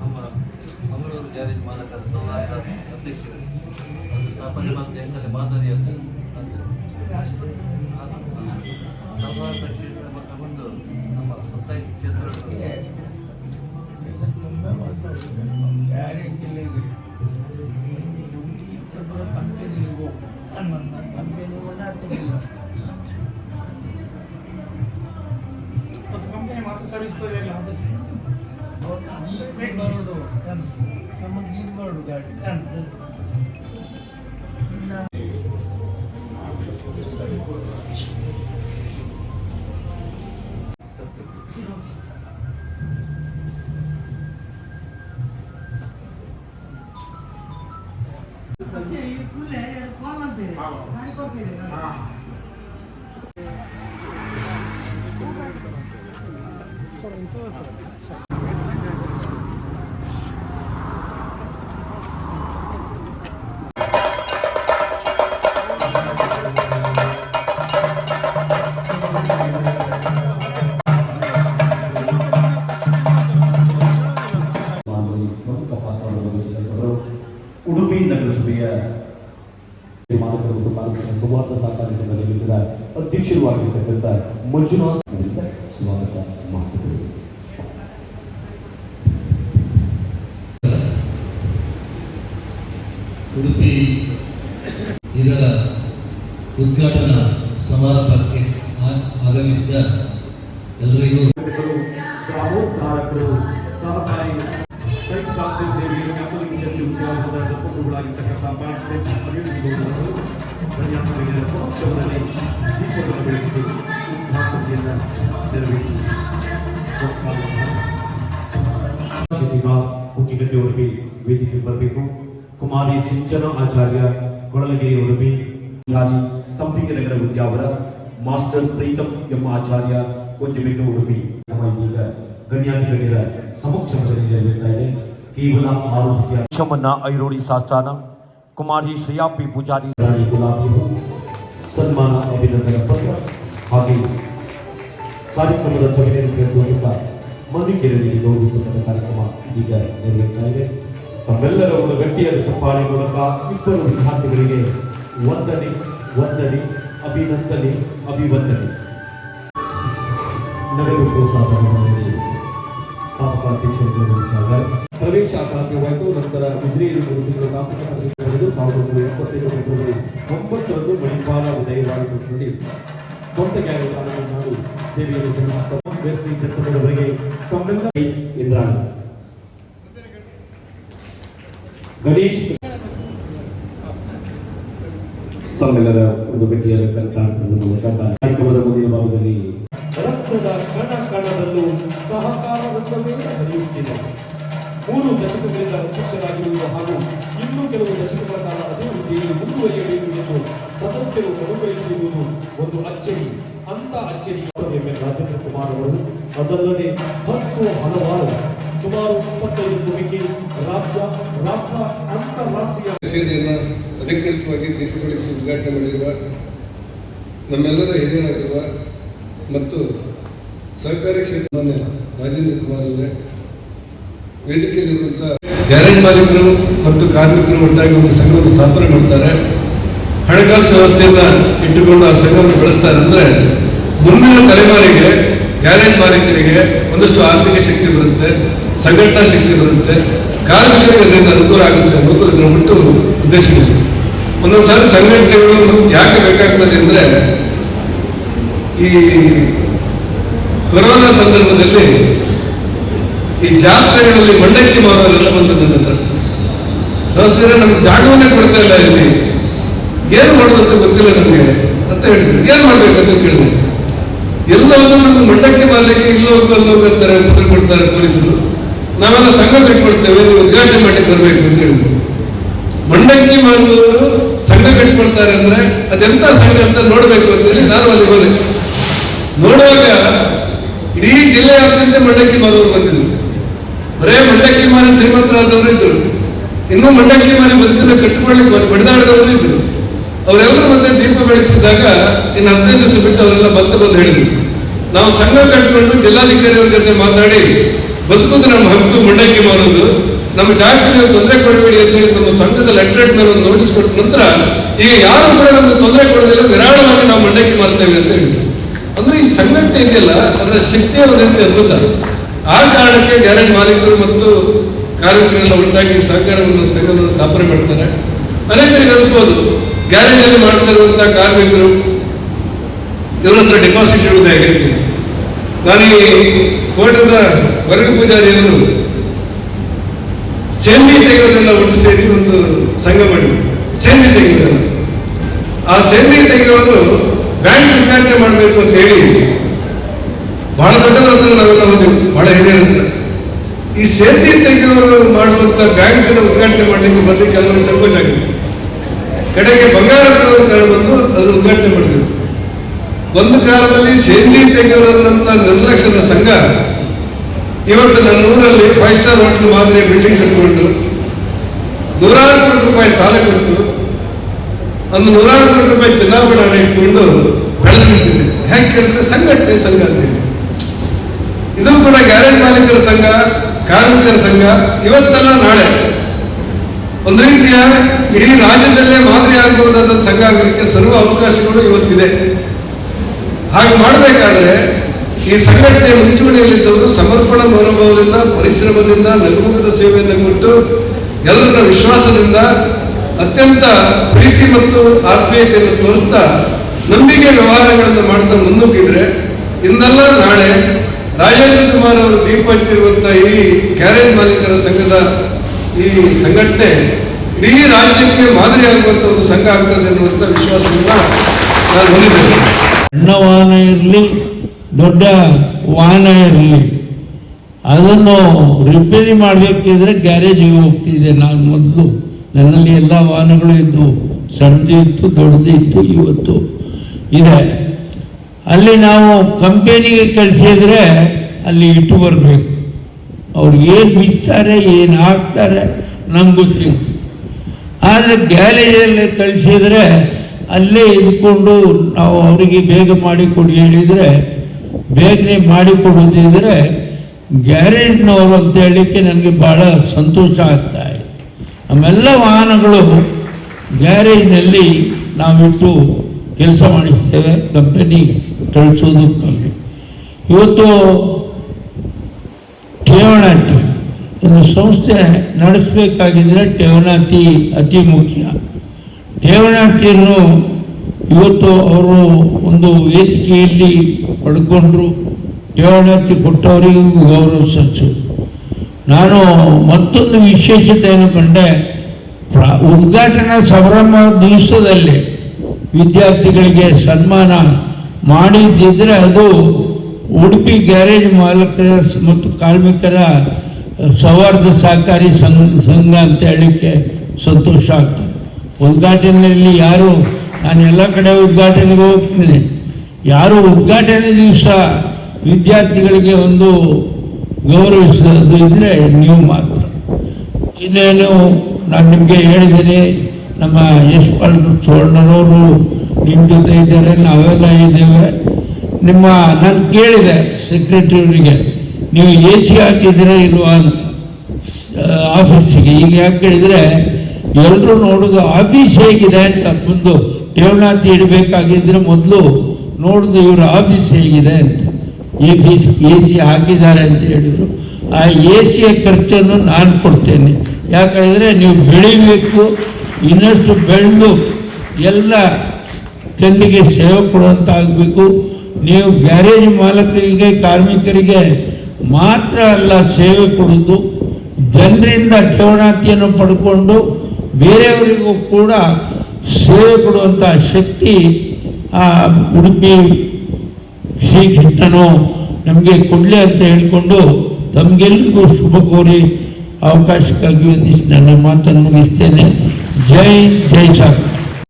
ನಮ್ಮ ಮಂಗಳೂರು ಗ್ಯಾರೇಜ್ ಮಾಲಕರ ಸೌಹಾರ್ದ ಅಧ್ಯಕ್ಷರು ಅದು ಸ್ಥಾಪನೆ ಮತ್ತು ಹೆಂಗಲ್ಲಿ ಮಾದರಿ ಅಂತ ಸೌಹಾರ್ದ ಕ್ಷೇತ್ರ ಮತ್ತು ಒಂದು ನಮ್ಮ ಸೊಸೈಟಿ ಕ್ಷೇತ್ರಗಳು ಕಂಪನಿ ನಮಗೆ ಅಧ್ಯಕ್ಷರು ಆಗಿರ್ತಕ್ಕಂಥ ಮಂಜುನಾಥ್ ಅವರಿಂದ ಸ್ವಾಗತ ಮಾತುಗಳು ಉಡುಪಿ ಇದರ ಉದ್ಘಾಟನಾ ಸಮಾರಂಭಕ್ಕೆ ಆಗಮಿಸಿದ ಎಲ್ಲರಿಗೂ ಗ್ರಾಮೋದ್ಧಾರಕರು ಸಹಕಾರಿ ಸೈಟ್ ಕಾನ್ಸಸ್ ಸೇವೆಯನ್ನು ಕ್ಯಾಥೋಲಿಕ್ ಚರ್ಚ್ ಉದ್ಯಾನದ ಅಭಿವೃದ್ಧಿಗೊಂಡವರು ಸಮಕ್ಷಮದಲ್ಲಿ ದೀಪವನ್ನು ಬೆಳಗಿಸಿ ಉದ್ಘಾಟನೆಯನ್ನು ನೆರವೇರಿಸಿ ಈಗ ಮುಖ್ಯಗದ್ದೆ ಉಡುಪಿ ವೇದಿಕೆಗೆ ಬರಬೇಕು ಕುಮಾರಿ ಸಿಂಚನ ಆಚಾರ್ಯ ಕೊಳಲಗಿರಿ ಉಡುಪಿ ಶಾಲಿ ಸಂಪಿಗೆ ನಗರ ವಿದ್ಯಾವರ ಮಾಸ್ಟರ್ ಪ್ರೀತಂ ಎಂಬ ಆಚಾರ್ಯ ಕೊಂಚಬೆಟ್ಟು ಉಡುಪಿ ನಮ್ಮ ಇದೀಗ ಗಣ್ಯಾತಿ ಗಣ್ಯರ ಸಮಕ್ಷಮದಲ್ಲಿ ನೆರವೇರ್ತಾ ಇದೆ ಕೇವಲ ಆರು ವಿದ್ಯಾ ಶಮನ್ನ ಐರೋಡಿ ಸಾಷ್ಟಾನ ಕುಮಾರಿ ಶ್ರೇಯಾ ಪಿ ಪೂಜಾರಿ ರಾಣಿ ಗುಲಾಬಿ ಹೂ, ಸನ್ಮಾನ ಅಭಿನಂದನ ಪತ್ರ ಹಾಗೆ ಕಾರ್ಯಕ್ರಮದ ಸಭೆಯನ್ನು ಮೂಲಕ ಮನ್ನಿಕೆರೆಯಲ್ಲಿ ಗೌರವಿಸುವಂತಹ ಕಾರ್ಯಕ್ರಮ ಈಗ ನೆರವೇರ್ತಾ ಇದೆ. ತಮ್ಮೆಲ್ಲರ ಒಂದು ಗಟ್ಟಿಯಾದ ಚಪ್ಪಾಳೆ ಮೂಲಕ ಇಬ್ಬರು ವಿದ್ಯಾರ್ಥಿಗಳಿಗೆ ವಂದನೆ ವಂದನೆ, ಅಭಿನಂದನೆ, ಅಭಿವಂದನೆ. ನಡೆದು ಗೌರವಿಸಿದ್ದಾರೆ. ಪ್ರವೇಶ ಸಾಧ್ಯವಾಯಿತು, ನಂತರ ಉಜಿರೆಯಲ್ಲಿ ಗ್ಯಾರೇಜ್ ಆರಂಭ ಮಾಡಿ ಸೇವೆಯನ್ನು ಸಲ್ಲಿಸುತ್ತಾ ಬೇಸ್ತಿ ಚಟ್ಟದವರೆಗೆ ತಮ್ಮೆಲ್ಲ ಇಂದ್ರಾಣಿ ಗಣೇಶ್ ತಮ್ಮೆಲ್ಲರ ಒಂದು ಭೇಟಿಯಾದ ಕಾರ್ಯಕ್ರಮದ ಮೂಲಕ ಕಾರ್ಯಕ್ರಮದ ಮುಂದಿನ ಭಾಗದಲ್ಲಿ ರಕ್ತದ ಕಣ ಕಣದಲ್ಲೂ ಸಹಕಾರವೇ ಹರಿಯುತ್ತಿದೆ. ಮೂರು ದಶಕಗಳಿಂದ ಅಧ್ಯಕ್ಷರಾಗಿರುವುದು ಹಾಗೂ ಇನ್ನೂ ಕೆಲವು ದಶಕಗಳ ಕಾಲ ಅಭಿವೃದ್ಧಿಯಲ್ಲಿ ಮುಂದುವರಿಯಬೇಕು ಎಂದು ಸದಸ್ಯರು ಅನುಗ್ರಹಿಸಿರುವುದು ಒಂದು ಅಚ್ಚರಿ, ಅಂತ ಅಚ್ಚರಿ ರಾಜೇಂದ್ರ ಕುಮಾರ್ ಅವರು. ಅದಲ್ಲದೆ ಹತ್ತು ಹಲವಾರು, ಸುಮಾರು ಇಪ್ಪತ್ತೈದು ಕೋಟಿಗೆ ರಾಜ್ಯ, ರಾಷ್ಟ್ರ, ಅಂತಾರಾಷ್ಟ್ರೀಯ ಕಚೇರಿಯನ್ನು ಅಧಿಕೃತವಾಗಿ ದೀಪಗೊಳಿಸಿ ಉದ್ಘಾಟನೆ ಮಾಡಿರುವ ನಮ್ಮೆಲ್ಲರ ಹಿರಿಯರಾಗಿರುವ ಮತ್ತು ಸಹಕಾರಿ ಕ್ಷೇತ್ರ ರಾಜೇಂದ್ರ ಕುಮಾರ್ ಅವರೇ ವೇದಿಕೆಯಲ್ಲಿರುವಂಥ ಗ್ಯಾರೇಜ್ ಮಾಲೀಕರು ಮತ್ತು ಕಾರ್ಮಿಕರು ಒಟ್ಟಾಗಿ ಒಂದು ಸಂಘವನ್ನು ಸ್ಥಾಪನೆ ಮಾಡ್ತಾರೆ. ಹಣಕಾಸು ವ್ಯವಸ್ಥೆಯನ್ನ ಇಟ್ಟುಕೊಂಡು ಆ ಸಂಘವನ್ನು ಬೆಳೆಸ್ತಾರೆ ಅಂದ್ರೆ ಮುಂದಿನ ತಲೆಮಾರಿಗೆ, ಗ್ಯಾರೇಜ್ ಮಾಲೀಕರಿಗೆ ಒಂದಷ್ಟು ಆರ್ಥಿಕ ಶಕ್ತಿ ಬರುತ್ತೆ, ಸಂಘಟನಾ ಶಕ್ತಿ ಬರುತ್ತೆ, ಕಾರ್ಮಿಕರಿಗೆ ಅದರಿಂದ ಅನುಕೂಲ ಆಗುತ್ತೆ ಅನ್ನೋದು ಇದರ ಬಿಟ್ಟು ಉದ್ದೇಶವಿದೆ ಒಂದೊಂದು ಸಾರಿ ಸಂಘಟನೆಗಳು ಯಾಕೆ ಬೇಕಾಗ್ತದೆ ಅಂದ್ರೆ ಈ ಕೊರೋನಾ ಸಂದರ್ಭದಲ್ಲಿ ಈ ಜಾತ್ರೆಗಳಲ್ಲಿ ಮಂಡಕ್ಕಿ ಮಾಡೋರೆಲ್ಲ ಬಂದು ನನ್ನ ಹತ್ರ. ನಮ್ಗೆ ಜಾಗವನ್ನೇ ಕೊಡ್ತಾ ಇಲ್ಲ ಇಲ್ಲಿ. ಏನ್ ಮಾಡೋದು ಗೊತ್ತಿಲ್ಲ ನಮಗೆ ಅಂತ ಹೇಳಿದ್ರು. ಏನ್ ಮಾಡ್ಬೇಕಂತ ಕೇಳಿದೆ. ಎಲ್ಲ ನಮ್ಗೆ ಮಂಡಕ್ಕೆ ಮಾರಲಿಕ್ಕೆ ಇಲ್ಲೋಗು ಅಲ್ಲೋಗು ಅಂತಾರೆ ಉತ್ತರ ಕೊಡ್ತಾರೆ ಪೊಲೀಸರು. ನಾವೆಲ್ಲ ಸಂಘ ಕಟ್ಕೊಳ್ತೇವೆ, ನೀವು ಉದ್ಘಾಟನೆ ಮಾಡಿ ಬರ್ಬೇಕು ಅಂತ ಹೇಳಿದ್ರು. ಮಂಡಕ್ಕಿ ಮಾಡುವವರು ಸಂಘ ಕಟ್ಕೊಳ್ತಾರೆ ಅಂದ್ರೆ ಅದೆಂತ ಸಂಘ ಅಂತ ನೋಡ್ಬೇಕು ಅಂತ ಹೇಳಿ ನಾನು ಅಲ್ಲಿ ಹೋದೆ. ನೋಡುವಾಗ ಇಡೀ ಜಿಲ್ಲೆಯಾದ್ಯಂತ ಮಂಡಕ್ಕಿ ಮಾರುವವರು ಬಂದಿದ್ರು. ಬರೇ ಮಂಡಕ್ಕಿ ಮಾರಿ ಶ್ರೀಮಂತರಾದವರು ಇದ್ರು ಇನ್ನೂ ಮಂಡಕ್ಕಿ ಮಾರಿ ಬದುಕಿನ ಕಟ್ಕೊಳ್ಳಿ ಬಡಿದಾಡಿದವರು ಇದ್ರು ಅವರೆಲ್ಲರ ಮತ್ತೆ ದೀಪ ಬೆಳಗಿಸಿದಾಗ ಇನ್ನು ಹದಿನೈದು ದಿವಸ ಬಿಟ್ಟು ಅವರೆಲ್ಲ ಬಂದು ಬಂದು ಹೇಳಿದ್ರು. ನಾವು ಸಂಘ ಕಟ್ಕೊಂಡು ಜಿಲ್ಲಾಧಿಕಾರಿಯವ್ರ ಜೊತೆ ಮಾತಾಡಿ ಬದುಕುದು ನಮ್ಮ ಹಕ್ಕು, ಮಂಡಕ್ಕಿ ಮಾಡೋದು ನಮ್ಮ ಜಾಗಕ್ಕೆ ನೀವು ತೊಂದರೆ ಕೊಡಬೇಡಿ ಅಂತ ಹೇಳಿ ನಮ್ಮ ಸಂಘದ ಲೆಟರೇಟ್ ಮೇಲೆ ಒಂದು ನೋಟಿಸ್ ಕೊಟ್ಟ ನಂತರ ಈಗ ಯಾರು ಕೂಡ ನಮ್ಗೆ ತೊಂದರೆ ಕೊಡೋದಿಲ್ಲ ವಿರಾಳವಾಗಿ ನಾವು ಮಂಡಕ್ಕಿ ಮಾಡ್ತೇವೆ ಅಂತ ಹೇಳಿದ್ರು. ಅಂದ್ರೆ ಈ ಸಂಘಟನೆ ಇದೆಯಲ್ಲ, ಅದರ ಶಕ್ತಿ ರೀತಿ ಅದ್ಭುತ. ಆ ಕಾರಣಕ್ಕೆ ಗ್ಯಾರೇಜ್ ಮಾಲೀಕರು ಮತ್ತು ಕಾರ್ಮಿಕರೆಲ್ಲ ಒಟ್ಟಾಗಿ ಸಹಕಾರವನ್ನು ಸಂಘವನ್ನು ಸ್ಥಾಪನೆ ಮಾಡ್ತಾರೆ. ಅನೇಕರಿಗೆ ಅನಿಸ್ಬೋದು. ಗ್ಯಾರೇಜ್ ಮಾಡ್ತಿರುವಂಥ ಕಾರ್ಮಿಕರು ಇವ್ರ ಹತ್ರ ಡೆಪಾಸಿಟ್ ಇಡುವುದು ಹೇಗೆ ಅಂತ. ನಾನು ಈ ಕೋಟದ ವರ್ಗ ಪೂಜಾರಿಯವರು ಸೇಂದಿ ತೆಗೆಯೋರೆಲ್ಲ ಒಟ್ಟು ಸೇರಿ ಒಂದು ಸಂಘ ಮಾಡಿ ಸೇಂದಿ ತೆಗೆಯೋರೆಲ್ಲ ಆ ಸೇಂದಿ ತೆಗೆಯೋರು ಬ್ಯಾಂಕ್ ಉದ್ಘಾಟನೆ ಮಾಡಬೇಕು ಅಂತ ಹೇಳಿ ಬಹಳ ದೊಡ್ಡವರ ಹತ್ರ ನಾವೆಲ್ಲ ಹೋದೆವು. ಬಹಳ ಹಿರಿಯರ ಈ ಸೇಂದಿ ತೆಗೆದವರು ಮಾಡುವಂತ ಬ್ಯಾಂಕ್ ಉದ್ಘಾಟನೆ ಮಾಡಲಿಕ್ಕೆ ಬರ್ಲಿಕ್ಕೆ ಕೆಲವರು ಸಂಕೋಚ ಆಗಿದೆ. ಕಡೆಗೆ ಬಂಗಾರ ಬಂದು ಅದನ್ನು ಉದ್ಘಾಟನೆ ಮಾಡಿದರು. ಒಂದು ಕಾಲದಲ್ಲಿ ಸೇಂದಿ ತೆಗೆಯೋರನ್ನಂತ ನಿರ್ಲಕ್ಷ್ಯದ ಸಂಘ ಇವತ್ತು ನನ್ನ ಊರಲ್ಲಿ ಫೈವ್ ಸ್ಟಾರ್ ಹೋಟೆಲ್ ಮಾದರಿಯ ಬಿಲ್ಡಿಂಗ್ ಕಟ್ಕೊಂಡು ನೂರಾರು ಕೋಟಿ ರೂಪಾಯಿ ಸಾಲ ಕೊಟ್ಟು ಒಂದು ನೂರಾರು ಕೋಟಿ ರೂಪಾಯಿ ಚುನಾವಣೆ ಹಣ ಇಟ್ಕೊಂಡು ಬೆಳೆದು ನಿಂತಿದೆ. ಯಾಕೆ ಕೇಳಿದ್ರೆ ಸಂಘಟನೆ ಸಂಘ ಅಂತ ಇದು ಕೂಡ ಗ್ಯಾರೇಜ್ ಮಾಲೀಕರ ಸಂಘ, ಕಾರ್ಮಿಕರ ಸಂಘ, ಇವತ್ತಲ್ಲ ನಾಳೆ ಒಂದು ರೀತಿಯ ಇಡೀ ರಾಜ್ಯದಲ್ಲೇ ಮಾದರಿ ಸಂಘ ಆಗಲಿಕ್ಕೆ ಸರ್ವ ಅವಕಾಶಗಳು ಇವತ್ತಿದೆ. ಹಾಗೆ ಮಾಡಬೇಕಾದ್ರೆ ಈ ಸಂಘಟನೆ ಮುಂಚೂಣಿಯಲ್ಲಿದ್ದವರು ಸಮರ್ಪಣಾ ಮನೋಭಾವದಿಂದ, ಪರಿಶ್ರಮದಿಂದ ನಗುಮುಖದ ಸೇವೆಯನ್ನು ಕೊಟ್ಟು ಎಲ್ಲರ ವಿಶ್ವಾಸದಿಂದ ಅತ್ಯಂತ ಪ್ರೀತಿ ಮತ್ತು ಆತ್ಮೀಯತೆಯನ್ನು ತೋರಿಸ್ತಾ ನಂಬಿಕೆ ವ್ಯವಹಾರಗಳನ್ನು ಮಾಡ್ತಾ ಮುನ್ನುಗ್ಗಿದ್ರೆ ಇಂದಲ್ಲ ನಾಳೆ ರಾಜೇಂದ್ರ ಕುಮಾರ್ ಅವರು ದೀಪ ಹಚ್ಚಿರುವಂತಹ ಈ ಕ್ಯಾರೇಜ್ ಮಾಲೀಕರ ಸಂಘದ ಈ ಸಂಘಟನೆ ಇಡೀ ರಾಜ್ಯಕ್ಕೆ ಮಾದರಿಯಾಗುವಂತ ಒಂದು ಸಂಘ ಆಗ್ತದೆ ಅನ್ನುವಂತ ವಿಶ್ವಾಸದಿಂದ ನಾನು ಹೊಂದಿದ್ದೇನೆ. ಸಣ್ಣ ವಾಹನ ಇರಲಿ, ದೊಡ್ಡ ವಾಹನ ಇರಲಿ, ಅದನ್ನು ರಿಪೇರಿ ಮಾಡಬೇಕಿದ್ರೆ ಗ್ಯಾರೇಜಿಗೆ ಹೋಗ್ತಿದ್ದೆ ನಾನು ಮೊದಲು ನನ್ನಲ್ಲಿ ಎಲ್ಲ ವಾಹನಗಳು ಇದ್ದವು ಸಣ್ಣದು ಇತ್ತು, ದೊಡ್ಡದು ಇತ್ತು, ಇವತ್ತು ಇದೆ. ಅಲ್ಲಿ ನಾವು ಕಂಪೆನಿಗೆ ಕಳಿಸಿದ್ರೆ ಅಲ್ಲಿ ಇಟ್ಟು ಬರಬೇಕು. ಅವ್ರು ಏನು ಬಿಚ್ತಾರೆ, ಏನು ಹಾಕ್ತಾರೆ ನಮ್ಗೆ ಗೊತ್ತಿಲ್ಲ ಆದರೆ ಗ್ಯಾರೇಜಲ್ಲಿ ಕಳಿಸಿದರೆ ಅಲ್ಲೇ ಇದ್ಕೊಂಡು ನಾವು ಅವರಿಗೆ ಬೇಗ ಮಾಡಿಕೊಡಿ ಹೇಳಿದರೆ, ಬೇಗನೆ ಮಾಡಿಕೊಡೋದಿದ್ರೆ ಗ್ಯಾರೇಜ್ನವರು ಅಂತ ಹೇಳಲಿಕ್ಕೆ ನನಗೆ ಭಾಳ ಸಂತೋಷ ಆಗ್ತಾ ಇದೆ. ನಮ್ಮೆಲ್ಲ ವಾಹನಗಳು ಗ್ಯಾರೇಜ್ನಲ್ಲಿ ನಾವಿಟ್ಟು ಕೆಲಸ ಮಾಡಿಸ್ತೇವೆ, ಕಂಪನಿ ಕಳಿಸೋದು ಕಮ್ಮಿ. ಇವತ್ತು ಠೇವಣಾತಿ ಒಂದು ಸಂಸ್ಥೆ ನಡೆಸಬೇಕಾಗಿದ್ರೆ ಠೇವಣಾತಿ ಅತಿ ಮುಖ್ಯ. ಠೇವಣಾತಿಯನ್ನು ಇವತ್ತು ಅವರು ಒಂದು ವೇದಿಕೆಯಲ್ಲಿ ಪಡ್ಕೊಂಡ್ರು. ಠೇವಣಾತಿ ಕೊಟ್ಟವರಿಗೂ ಗೌರವ ಸಚ್ಚು ನಾನು ಮತ್ತೊಂದು ವಿಶೇಷತೆಯನ್ನು ಕಂಡೆ. ಪ್ರ- ಉದ್ಘಾಟನಾ ಸಂಭ್ರಮ ದಿವಸದಲ್ಲಿ ವಿದ್ಯಾರ್ಥಿಗಳಿಗೆ ಸನ್ಮಾನ ಮಾಡಿದ್ದಿದ್ರೆ ಅದು ಉಡುಪಿ ಗ್ಯಾರೇಜ್ ಮಾಲಕರ ಮತ್ತು ಕಾರ್ಮಿಕರ ಸೌಹಾರ್ದ ಸಹಕಾರಿ ಸಂಘ ಸಂಘ ಅಂತ ಹೇಳಲಿಕ್ಕೆ ಸಂತೋಷ ಆಗ್ತದೆ. ಉದ್ಘಾಟನೆಯಲ್ಲಿ ಯಾರು, ನಾನು ಎಲ್ಲ ಕಡೆ ಉದ್ಘಾಟನೆಗೆ ಹೋಗ್ತೀನಿ. ಯಾರು ಉದ್ಘಾಟನೆ ದಿವಸ ವಿದ್ಯಾರ್ಥಿಗಳಿಗೆ ಒಂದು ಗೌರವಿಸೋದು ಇದ್ರೆ ನೀವು ಮಾತ್ರ. ಇನ್ನೇನು, ನಾನು ನಿಮಗೆ ಹೇಳಿದ್ದೀನಿ, ನಮ್ಮ ಯಶ್ಪಾಲ್ ಸುವರ್ಣರವರು ನಿಮ್ಮ ಜೊತೆ ಇದ್ದಾರೆ, ನಾವೆಲ್ಲ ಇದ್ದೇವೆ. ನಿಮ್ಮ, ನಾನು ಕೇಳಿದೆ ಸೆಕ್ರೆಟರಿಯವರಿಗೆ ನೀವು ಎ ಸಿ ಹಾಕಿದ್ರೆ ಇಲ್ವಾ ಅಂತ ಆಫೀಸಿಗೆ. ಈಗ ಯಾಕೆ ಹೇಳಿದರೆ ಎಲ್ಲರೂ ನೋಡೋದು ಆಫೀಸ್ ಹೇಗಿದೆ ಅಂತ ಮುಂದು ಠೇವಣಾತಿ ಇಡಬೇಕಾಗಿದ್ದರೆ ಮೊದಲು ನೋಡೋದು ಇವ್ರ ಆಫೀಸ್ ಹೇಗಿದೆ ಅಂತ. ಎ ಪಿ ಎ ಸಿ ಹಾಕಿದ್ದಾರೆ ಅಂತ ಹೇಳಿದರು. ಆ ಎ ಸಿಯ ಖರ್ಚನ್ನು ನಾನು ಕೊಡ್ತೇನೆ. ಯಾಕಂದರೆ ನೀವು ಬೆಳಿಬೇಕು, ಇನ್ನಷ್ಟು ಬೆಳೆದು ಎಲ್ಲ ಜನರಿಗೆ ಸೇವೆ ಕೊಡುವಂತಾಗಬೇಕು. ನೀವು ಗ್ಯಾರೇಜ್ ಮಾಲಕರಿಗೆ, ಕಾರ್ಮಿಕರಿಗೆ ಮಾತ್ರ ಅಲ್ಲ ಸೇವೆ ಕೊಡೋದು ಜನರಿಂದ ಠೇವಣಾತಿಯನ್ನು ಪಡ್ಕೊಂಡು ಬೇರೆಯವರಿಗೂ ಕೂಡ ಸೇವೆ ಕೊಡುವಂಥ ಶಕ್ತಿ ಆ ಉಡುಪಿ ಶ್ರೀಕೃಷ್ಣನು ನಮಗೆ ಕೊಡಲಿ ಅಂತ ಹೇಳಿಕೊಂಡು ತಮಗೆಲ್ಲರಿಗೂ ಶುಭ ಕೋರಿ ಅವಕಾಶಕ್ಕಾಗಿ ವಂದಿಸಿ ನನ್ನ ಮಾತನ್ನು ಮುಗಿಸ್ತೇನೆ. ಜೈ ಜೈ ಸಾಕು.